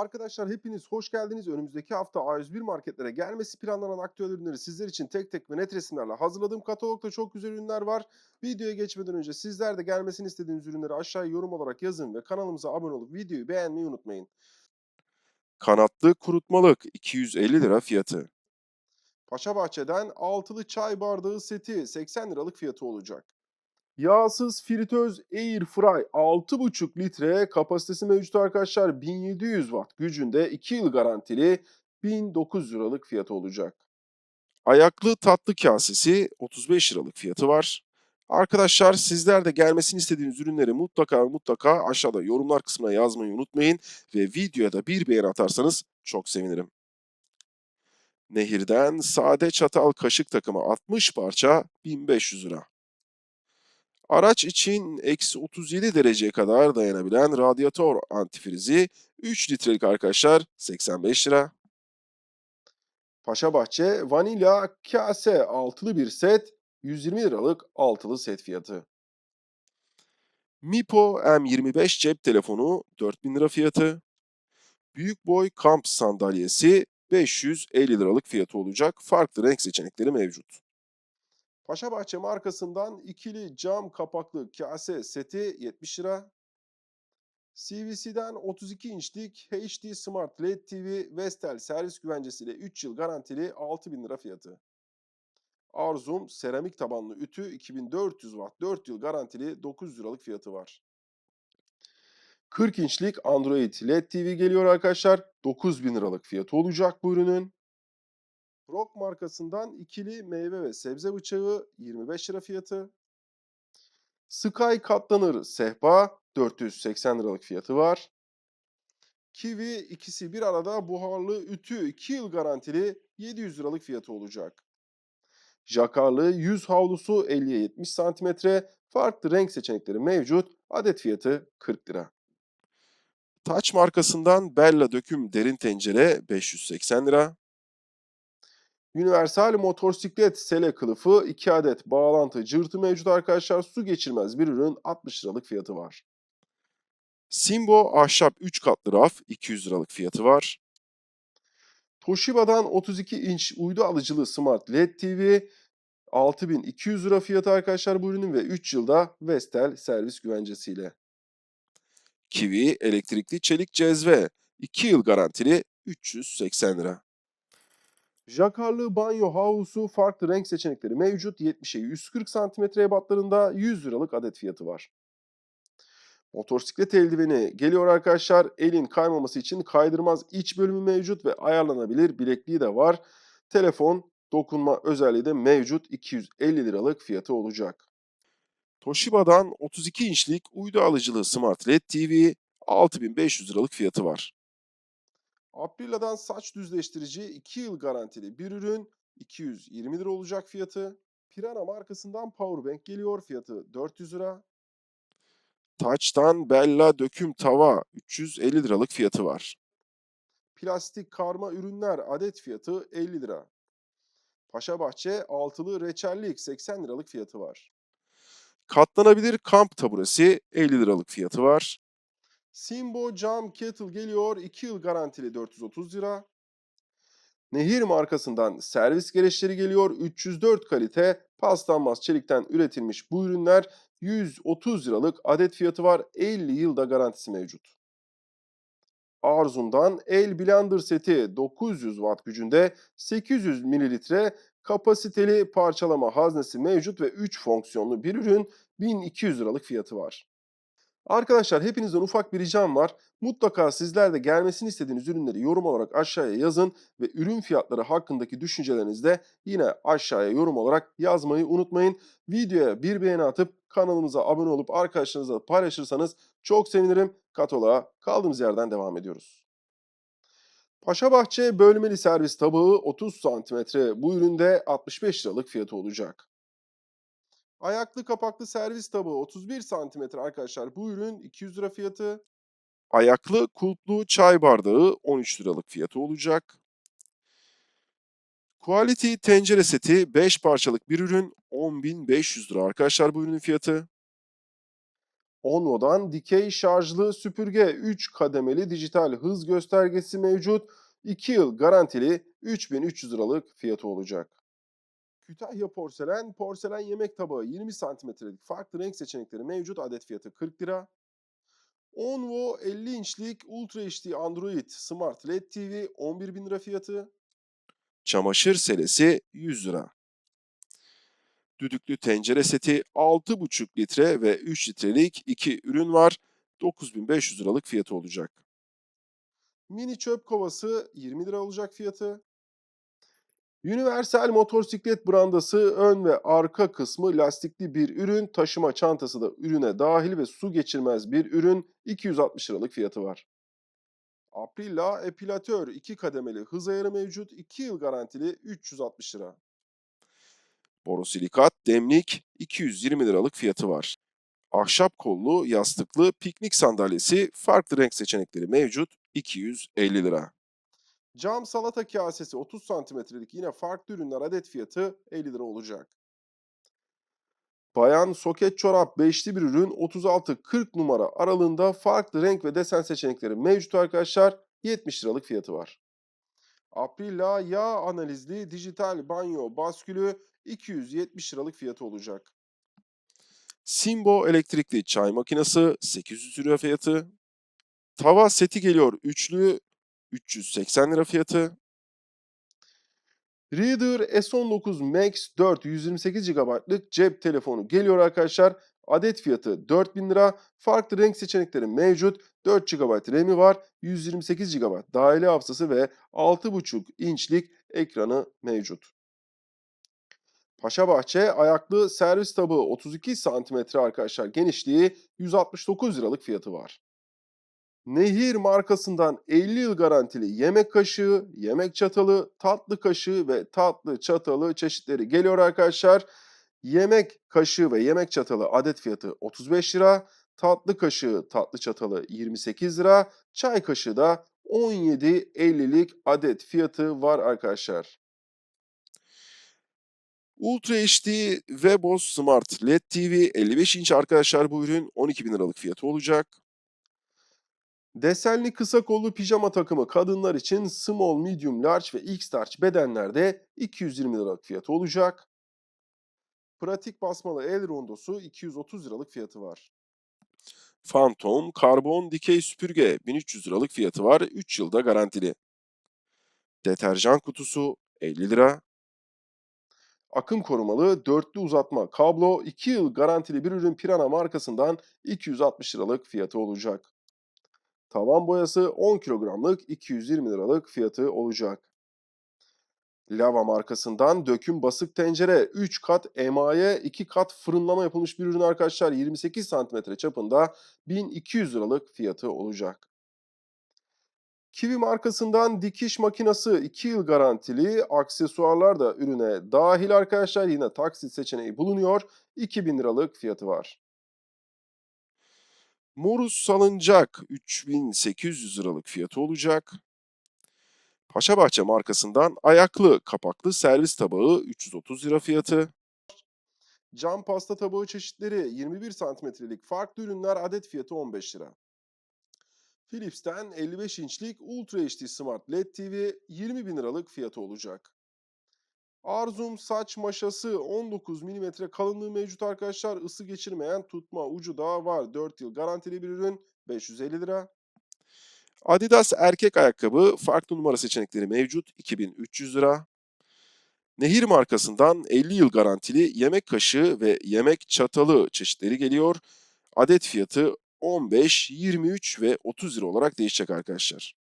Arkadaşlar hepiniz hoş geldiniz. Önümüzdeki hafta A101 marketlere gelmesi planlanan aktüel ürünleri sizler için tek tek ve net resimlerle hazırladığım katalogda çok güzel ürünler var. Videoya geçmeden önce sizler de gelmesini istediğiniz ürünleri aşağıya yorum olarak yazın ve kanalımıza abone olup videoyu beğenmeyi unutmayın. Kanatlı kurutmalık 250 lira fiyatı. Paşabahçe'den altılı çay bardağı seti 80 liralık fiyatı olacak. Yağsız fritöz Air Fry 6,5 litre kapasitesi mevcut arkadaşlar 1700 watt gücünde 2 yıl garantili 1009 liralık fiyatı olacak. Ayaklı tatlı kasesi 35 liralık fiyatı var. Arkadaşlar sizler de gelmesini istediğiniz ürünleri mutlaka mutlaka aşağıda yorumlar kısmına yazmayı unutmayın ve videoya da bir beğeni atarsanız çok sevinirim. Nehirden sade çatal kaşık takımı 60 parça 1500 lira. Araç için eksi 37 dereceye kadar dayanabilen radyatör antifrizi 3 litrelik arkadaşlar 85 lira. Paşabahçe vanilya kase altılı bir set 120 liralık altılı set fiyatı. Mipo M25 cep telefonu 4000 lira fiyatı. Büyük boy kamp sandalyesi 550 liralık fiyatı olacak. Farklı renk seçenekleri mevcut. Paşabahçe markasından ikili cam kapaklı kase seti 70 lira. CVC'den 32 inçlik HD Smart LED TV Vestel servis güvencesiyle 3 yıl garantili 6000 lira fiyatı. Arzum seramik tabanlı ütü 2400 watt 4 yıl garantili 900 liralık fiyatı var. 40 inçlik Android LED TV geliyor arkadaşlar. 9000 liralık fiyatı olacak bu ürünün. Rock markasından ikili meyve ve sebze bıçağı 25 lira fiyatı. Sky katlanır sehpa 480 liralık fiyatı var. Kiwi ikisi bir arada buharlı ütü 2 yıl garantili 700 liralık fiyatı olacak. Jakarlı yüz havlusu 50'ye 70 santimetre farklı renk seçenekleri mevcut. Adet fiyatı 40 lira. Taç markasından Bella döküm derin tencere 580 lira. Universal motosiklet sele kılıfı 2 adet bağlantı cırtı mevcut arkadaşlar. Su geçirmez bir ürün 60 liralık fiyatı var. Simbo ahşap 3 katlı raf 200 liralık fiyatı var. Toshiba'dan 32 inç uydu alıcılı Smart LED TV 6200 lira fiyatı arkadaşlar bu ürünün ve 3 yılda Vestel servis güvencesiyle. Kiwi elektrikli çelik cezve 2 yıl garantili 380 lira. Jakarlı banyo havlusu farklı renk seçenekleri mevcut. 70'e 140 cm ebatlarında 100 liralık adet fiyatı var. Motosiklet eldiveni geliyor arkadaşlar. Elin kaymaması için kaydırmaz iç bölümü mevcut ve ayarlanabilir bilekliği de var. Telefon dokunma özelliği de mevcut. 250 liralık fiyatı olacak. Toshiba'dan 32 inçlik uydu alıcılı Smart LED TV 6500 liralık fiyatı var. Aprilia'dan saç düzleştirici 2 yıl garantili bir ürün 220 lira olacak fiyatı. Pirana markasından Powerbank geliyor fiyatı 400 lira. Taç'tan Bella döküm tava 350 liralık fiyatı var. Plastik karma ürünler adet fiyatı 50 lira. Paşabahçe altılı reçellik 80 liralık fiyatı var. Katlanabilir kamp taburesi 50 liralık fiyatı var. Simbo cam kettle geliyor 2 yıl garantili 430 lira. Nehir markasından servis gereçleri geliyor 304 kalite paslanmaz çelikten üretilmiş bu ürünler 130 liralık adet fiyatı var 50 yılda garantisi mevcut. Arzum'dan el blender seti 900 watt gücünde 800 mililitre kapasiteli parçalama haznesi mevcut ve 3 fonksiyonlu bir ürün 1200 liralık fiyatı var. Arkadaşlar hepinizden ufak bir ricam var. Mutlaka sizler de gelmesini istediğiniz ürünleri yorum olarak aşağıya yazın ve ürün fiyatları hakkındaki düşüncelerinizi de yine aşağıya yorum olarak yazmayı unutmayın. Videoya bir beğeni atıp kanalımıza abone olup arkadaşlarınızla paylaşırsanız çok sevinirim. Kataloğa kaldığımız yerden devam ediyoruz. Paşabahçe bölmeli servis tabağı 30 cm bu üründe 65 liralık fiyatı olacak. Ayaklı kapaklı servis tabağı 31 cm arkadaşlar. Bu ürün 200 lira fiyatı. Ayaklı kulplu çay bardağı 13 liralık fiyatı olacak. Quality tencere seti 5 parçalık bir ürün 10.500 lira arkadaşlar bu ürünün fiyatı. Onvo'dan dikey şarjlı süpürge 3 kademeli dijital hız göstergesi mevcut. 2 yıl garantili 3300 liralık fiyatı olacak. Kütahya porselen, porselen yemek tabağı 20 santimetrelik farklı renk seçenekleri mevcut. Adet fiyatı 40 lira. Onvo 50 inçlik Ultra HD Android Smart LED TV 11 bin lira fiyatı. Çamaşır selesi 100 lira. Düdüklü tencere seti 6,5 litre ve 3 litrelik 2 ürün var. 9500 liralık fiyatı olacak. Mini çöp kovası 20 lira olacak fiyatı. Universal motosiklet brandası ön ve arka kısmı lastikli bir ürün, taşıma çantası da ürüne dahil ve su geçirmez bir ürün 260 liralık fiyatı var. Aprilla epilatör 2 kademeli hız ayarı mevcut 2 yıl garantili 360 lira. Borosilikat demlik 220 liralık fiyatı var. Ahşap kollu yastıklı piknik sandalyesi farklı renk seçenekleri mevcut 250 lira. Cam salata kasesi 30 santimetrelik yine farklı ürünler adet fiyatı 50 lira olacak. Bayan soket çorap beşli bir ürün 36-40 numara aralığında farklı renk ve desen seçenekleri mevcut arkadaşlar. 70 liralık fiyatı var. Aprilla yağ analizli dijital banyo baskülü 270 liralık fiyatı olacak. Simbo elektrikli çay makinesi 800 lira fiyatı. Tava seti geliyor üçlü 380 lira fiyatı. Reader S19 Max 4 128 GB'lık cep telefonu geliyor arkadaşlar. Adet fiyatı 4000 lira. Farklı renk seçenekleri mevcut. 4 GB RAM'i var. 128 GB dahili hafızası ve 6,5 inçlik ekranı mevcut. Paşabahçe ayaklı servis tabağı 32 cm arkadaşlar genişliği 169 liralık fiyatı var. Nehir markasından 50 yıl garantili yemek kaşığı, yemek çatalı, tatlı kaşığı ve tatlı çatalı çeşitleri geliyor arkadaşlar. Yemek kaşığı ve yemek çatalı adet fiyatı 35 lira. Tatlı kaşığı, tatlı çatalı 28 lira. Çay kaşığı da 17.50'lik adet fiyatı var arkadaşlar. Ultra HD Webos Smart LED TV 55 inç arkadaşlar bu ürün 12 bin liralık fiyatı olacak. Desenli kısa kollu pijama takımı kadınlar için small, medium, large ve x-large bedenlerde 220 liralık fiyatı olacak. Pratik basmalı el rondosu 230 liralık fiyatı var. Phantom karbon dikey süpürge 1300 liralık fiyatı var. 3 yılda garantili. Deterjan kutusu 50 lira. Akım korumalı dörtlü uzatma kablo 2 yıl garantili bir ürün Pirana markasından 260 liralık fiyatı olacak. Tavan boyası 10 kilogramlık 220 liralık fiyatı olacak. Lava markasından döküm basık tencere 3 kat emaye 2 kat fırınlama yapılmış bir ürün arkadaşlar 28 santimetre çapında 1200 liralık fiyatı olacak. Kiwi markasından dikiş makinesi 2 yıl garantili aksesuarlar da ürüne dahil arkadaşlar yine taksit seçeneği bulunuyor 2000 liralık fiyatı var. Morus salıncak 3800 liralık fiyatı olacak. Paşabahçe markasından ayaklı kapaklı servis tabağı 330 lira fiyatı. Cam pasta tabağı çeşitleri 21 santimetrelik farklı ürünler adet fiyatı 15 lira. Philips'ten 55 inçlik Ultra HD Smart LED TV 20 bin liralık fiyatı olacak. Arzum saç maşası 19 mm kalınlığı mevcut arkadaşlar. Isı geçirmeyen tutma ucu da var. 4 yıl garantili bir ürün 550 lira. Adidas erkek ayakkabı farklı numara seçenekleri mevcut 2300 lira. Nehir markasından 50 yıl garantili yemek kaşığı ve yemek çatalı çeşitleri geliyor. Adet fiyatı 15, 23 ve 30 lira olarak değişecek arkadaşlar.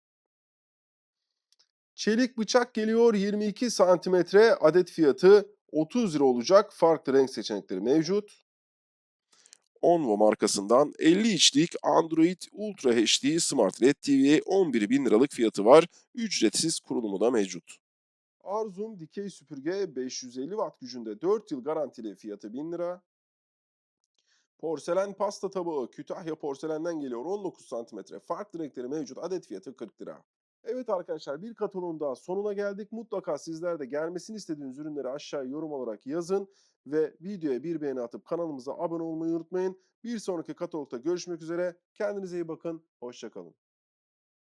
Çelik bıçak geliyor 22 santimetre adet fiyatı 30 lira olacak. Farklı renk seçenekleri mevcut. Onvo markasından 50 inçlik Android Ultra HD Smart LED TV 11 bin liralık fiyatı var. Ücretsiz kurulumu da mevcut. Arzum dikey süpürge 550 watt gücünde 4 yıl garantili fiyatı 1000 lira. Porselen pasta tabağı Kütahya porselenden geliyor 19 santimetre. Farklı renkleri mevcut adet fiyatı 40 lira. Evet arkadaşlar bir kataloğun daha sonuna geldik. Mutlaka sizler de gelmesini istediğiniz ürünleri aşağıya yorum olarak yazın. Ve videoya bir beğeni atıp kanalımıza abone olmayı unutmayın. Bir sonraki katalogda görüşmek üzere. Kendinize iyi bakın. Hoşçakalın.